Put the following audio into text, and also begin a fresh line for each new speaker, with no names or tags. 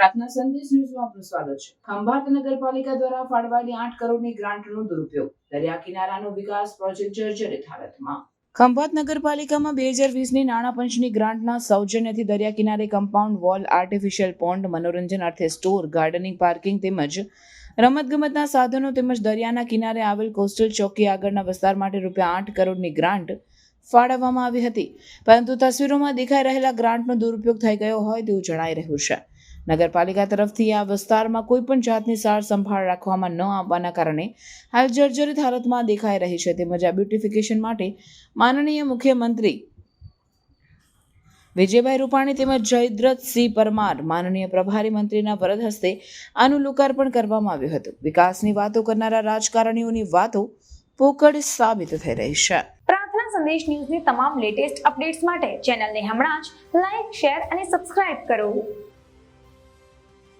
પ્રાર્થના સંદેશ ન્યૂઝમાં આપનું સ્વાગત છે. ખંભાત નગરપાલિકા દ્વારા ફાળવાયેલી આઠ કરોડની ગ્રાન્ટનો દુરુપયોગ દરિયા કિનારાનો વિકાસ પ્રોજેક્ટ જર્જરિત હાલતમાં ખંભાત નગરપાલિકામાં બે હજાર વીસની નાણાં પંચની ગ્રાન્ટના સૌજન્યથી દરિયા કિનારે કમ્પાઉન્ડ વોલ, આર્ટિફિશિયલ પોન્ડ, મનોરંજન અર્થે સ્ટોર, ગાર્ડનિંગ, પાર્કિંગ તેમજ રમતગમતના સાધનો તેમજ દરિયાના કિનારે આવેલ કોસ્ટલ ચોકી આગળના વિસ્તાર માટે રૂપિયા આઠ કરોડની ગ્રાન્ટ ફાળવવામાં આવી હતી. પરંતુ તસવીરોમાં દેખાઈ રહેલા ગ્રાન્ટનો દુરુપયોગ થઈ ગયો હોય તેવું જણાઈ રહ્યું છે. નગરપાલિકા તરફથી આ વિસ્તારમાં કોઈ પણ જાતની સાર સંભાળ રાખવામાં ન આવવાના કારણે હાલ જર્જરિત હાલતમાં દેખાઈ રહી છે. તેમજ આ બ્યુટિફિકેશન માટે માનનીય મુખ્યમંત્રી વિજયભાઈ રૂપાણી તેમજ જયદ્રથસિંહ પરમાર માનનીય પ્રભારી મંત્રીના વરદ હસ્તે આનું લોકાર્પણ કરવામાં આવ્યું હતું. વિકાસની વાતો કરનારા રાજકારણીઓની વાતો પોકળ સાબિત થઈ રહી છે.
પ્રાર્થના સંદેશ ન્યૂઝની તમામ લેટેસ્ટ અપડેટ્સ માટે ચેનલને હમણાં જ લાઈક, શેર અને સબસ્ક્રાઇબ કરો.